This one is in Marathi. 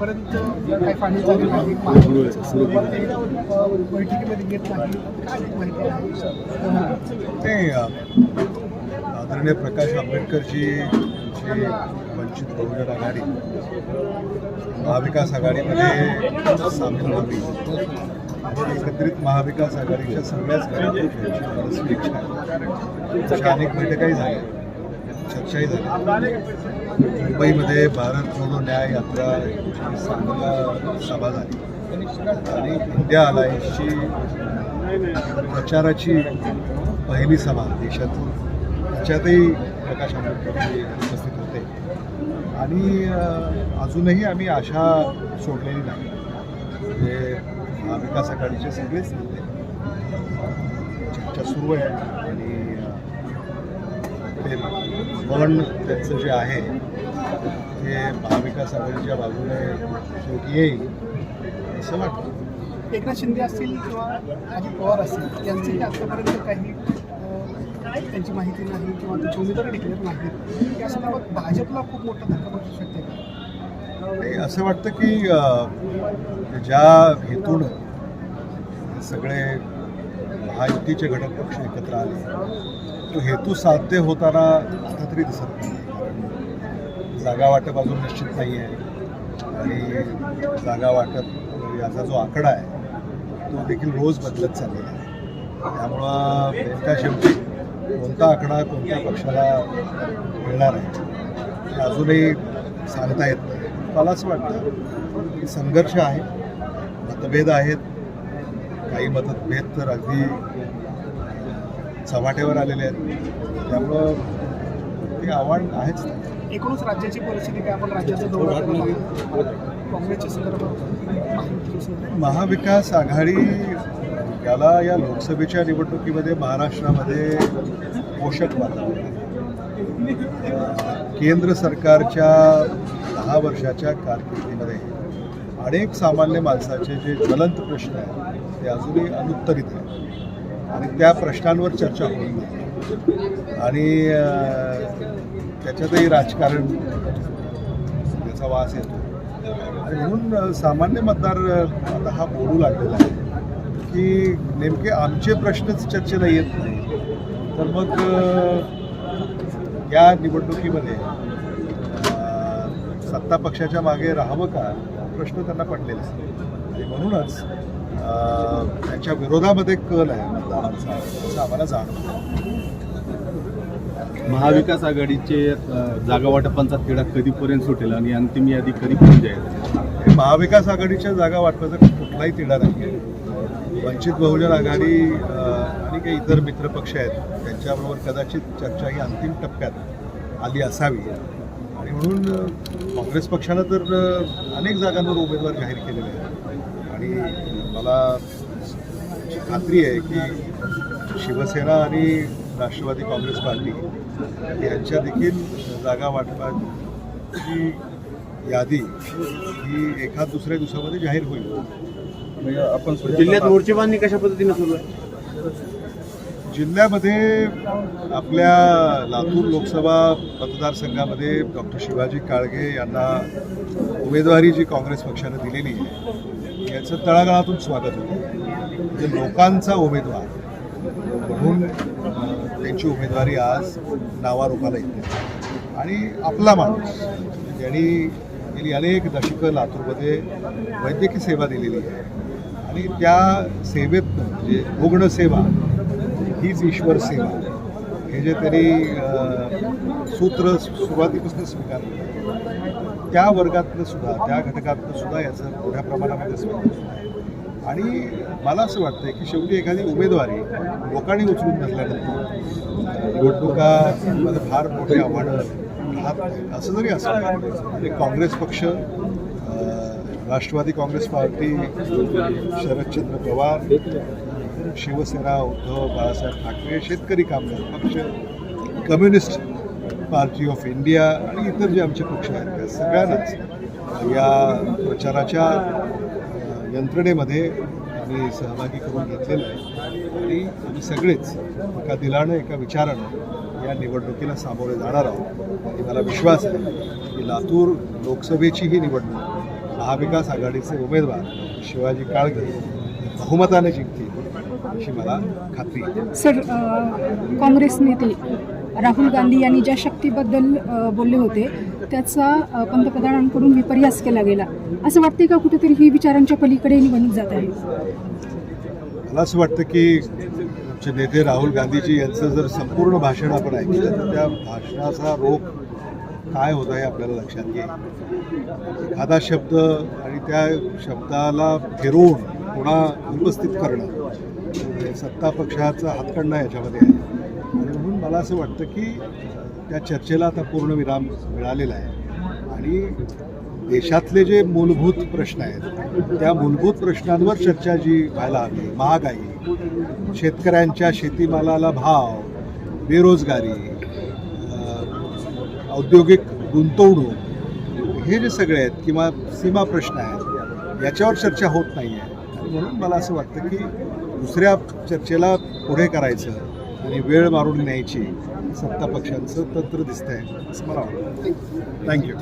आतापर्यंत काही फायनल झाले नाही. बैठकीमध्ये येत नाही. काय माहिती आहे? आदरणीय प्रकाश आंबेडकरजी यांची वंचित बहुजन आघाडी महाविकास आघाडीमध्ये सामील व्हावी. एकत्रित महाविकास आघाडीच्या सगळ्याच घटकांची इच्छा आहे. अनेक बैठकाही झाल्या चर्चाही झाली. मुंबईमध्ये भारत जोडो न्याय यात्रा ची चांगला सभा झाली. आणि इंडिया अलायन्सची प्रचाराची पहिली सभा देशातून त्याच्यातही प्रकाश आंबेडकर उपस्थित होते. आणि अजूनही आम्ही आशा सोडलेली नाही. म्हणजे महाविकास आघाडीचे सगळेच नेते चर्चा सुरू आहे आणि ते मन त्यांचं जे आहे ते महाविकास आघाडीच्या बाजूने शेवटी येईल असं वाटतं. एकनाथ शिंदे असतील किंवा अजित पवार असतील यांचेही आतापर्यंत काही त्यांची माहिती नाही किंवा त्याचे उमेदवार डिक्लेअर नाहीत या संदर्भात भाजपला खूप मोठा धक्का बसू शकते का? नाही असं वाटतं की ज्या हेतून सगळे हा युतीचे घटक पक्ष एकत्र आले. तो हेतू साध्य होताना आता तरी दिसत नाही. जागा वाटप अजून निश्चित नाही आहे आणि जागा वाटप याचा जो आकडा आहे तो देखील रोज बदलत चाललेला आहे. त्यामुळं नेमका शेवटी कोणता आकडा कोणत्या पक्षाला मिळणार आहे हे अजूनही सांगता येत नाही. मला असं वाटतं की संघर्ष आहे मतभेद आहेत. काही मतभेद तर अगदी चव्हाट्यावर आलेले आहेत. त्यामुळं ते आव्हान आहेच. एकूणच राज्याची परिस्थिती काय? आपण राज्याचा दौरा. काँग्रेसच्या संदर्भात महाविकास आघाडी याला या लोकसभेच्या निवडणुकीमध्ये महाराष्ट्रामध्ये पोषक वातावरण आहे. केंद्र सरकारच्या दहा वर्षाच्या कारकिर्दीमध्ये अनेक सामान्य माणसाचे जे ज्वलंत प्रश्न आहेत ते अजूनही अनुत्तरित आहेत. आणि त्या प्रश्नांवर चर्चा होईल. आणि त्याच्यातही राजकारण त्याचा वास येतो. आणि म्हणून सामान्य मतदार आता हा बोलू लागलेला आहे की नेमके आमचे प्रश्नच चर्चेला येत नाही. तर मग या निवडणुकीमध्ये सत्ता पक्षाच्या मागे राहावं का? प्रश्न त्यांना पडलेला आहे आणि म्हणूनच त्यांच्या विरोधामध्ये कल आहे मतदारांचा असं आम्हाला जाणवतं. महाविकास आघाडीचे जागा वाटपांचा तिढा कधीपर्यंत सुटेल आणि अंतिम यादी कधीपर्यंत जाईल? हे महाविकास आघाडीच्या जागा वाटपाचा कुठलाही तिढा नाही आहे. वंचित बहुजन आघाडी आणि काही इतर मित्रपक्ष आहेत त्यांच्याबरोबर कदाचित चर्चा ही अंतिम टप्प्यात आली असावी. आणि म्हणून काँग्रेस पक्षानं तर अनेक जागांवर उमेदवार जाहीर केलेले आहेत. आणि मला खात्री आहे की शिवसेना आणि राष्ट्रवादी काँग्रेस पार्टी यांच्या देखील जागा वाटपाची यादी ही एखाद दुसऱ्या दिवसामध्ये जाहीर होईल. म्हणजे आपण जिल्ह्यात मोर्चे बांधणी कशा पद्धतीने सुरू आहे? जिल्ह्यामध्ये आपल्या लातूर लोकसभा मतदारसंघामध्ये डॉक्टर शिवाजी काळगे यांना उमेदवारी जी काँग्रेस पक्षानं दिलेली आहे याचं तळागाळातून स्वागत होतं. म्हणजे लोकांचा उमेदवार म्हणून त्यांची उमेदवारी आज नावारूपाला येते. आणि आपला माणूस ज्यांनी गेली अनेक दशकं लातूरमध्ये वैद्यकीय सेवा दिलेली आहे. आणि त्या सेवेत म्हणजे रुग्णसेवा हीच ईश्वर सेवा. हे जे त्यांनी सूत्र सुरुवातीपासून स्वीकारलं. त्या वर्गातनं सुद्धा त्या घटकातनं सुद्धा याचं मोठ्या प्रमाणामध्ये स्वागत आणि मला असं वाटतं की शेवटी एखादी उमेदवारी लोकांनी उचलून धरल्यानंतर निवडणुकामध्ये फार मोठे आव्हानं राहत असं जरी असं काँग्रेस पक्ष राष्ट्रवादी काँग्रेस पार्टी शरदचंद्र पवार शिवसेना उद्धव बाळासाहेब ठाकरे शेतकरी कामगार पक्ष कम्युनिस्ट पार्टी ऑफ इंडिया आणि इतर जे आमचे पक्ष आहेत त्या सगळ्यांनाच या प्रचाराच्या यंत्रणेमध्ये आम्ही सहभागी करून घेतलेलं आहे. आणि आम्ही सगळेच एका दिलानं एका विचारानं या निवडणुकीला सामोरे जाणार आहोत. आणि मला विश्वास आहे की लातूर लोकसभेची ही निवडणूक महाविकास आघाडीचे उमेदवार शिवाजी काळगे बहुमताने जिंकतील अशी मला खात्री सर काँग्रेस नेते राहुल गांधी यांनी ज्या शक्तीबद्दल बोलले होते त्याचा पंतप्रधानांकडून विपर्यास केला गेला. असं वाटते का कुठेतरी ही विचारांच्या पलीकडे निवडणूक जात आहे? मला असं वाटतं की आमचे नेते राहुल गांधीजी यांचं जर संपूर्ण भाषण आपण ऐकलं तर त्या भाषणाचा रोख काय होता हे आपल्याला लक्षात येईल. एखादा शब्द आणि त्या शब्दाला फिरवून पुन्हा उपस्थित करणं सत्ता पक्षाचा हातखंडा याच्यामध्ये आहे. मला असं वाटतं की त्या चर्चेला आता पूर्ण विराम मिळालेला आहे. आणि देशातले जे मूलभूत प्रश्न आहेत त्या मूलभूत प्रश्नांवर चर्चा जी व्हायला हवी महागाई शेतकऱ्यांच्या शेतीमालाला भाव बेरोजगारी औद्योगिक गुंतवणूक हे जे सगळे आहेत किंवा सीमा प्रश्न आहेत याच्यावर चर्चा होत नाही आहे म्हणून मला असं वाटतं की दुसऱ्या चर्चेला पुढे करायचं आणि वेळ मारून न्यायची सत्ता पक्षांचं तंत्र दिसतंय असं मला वाटतं. थँक्यू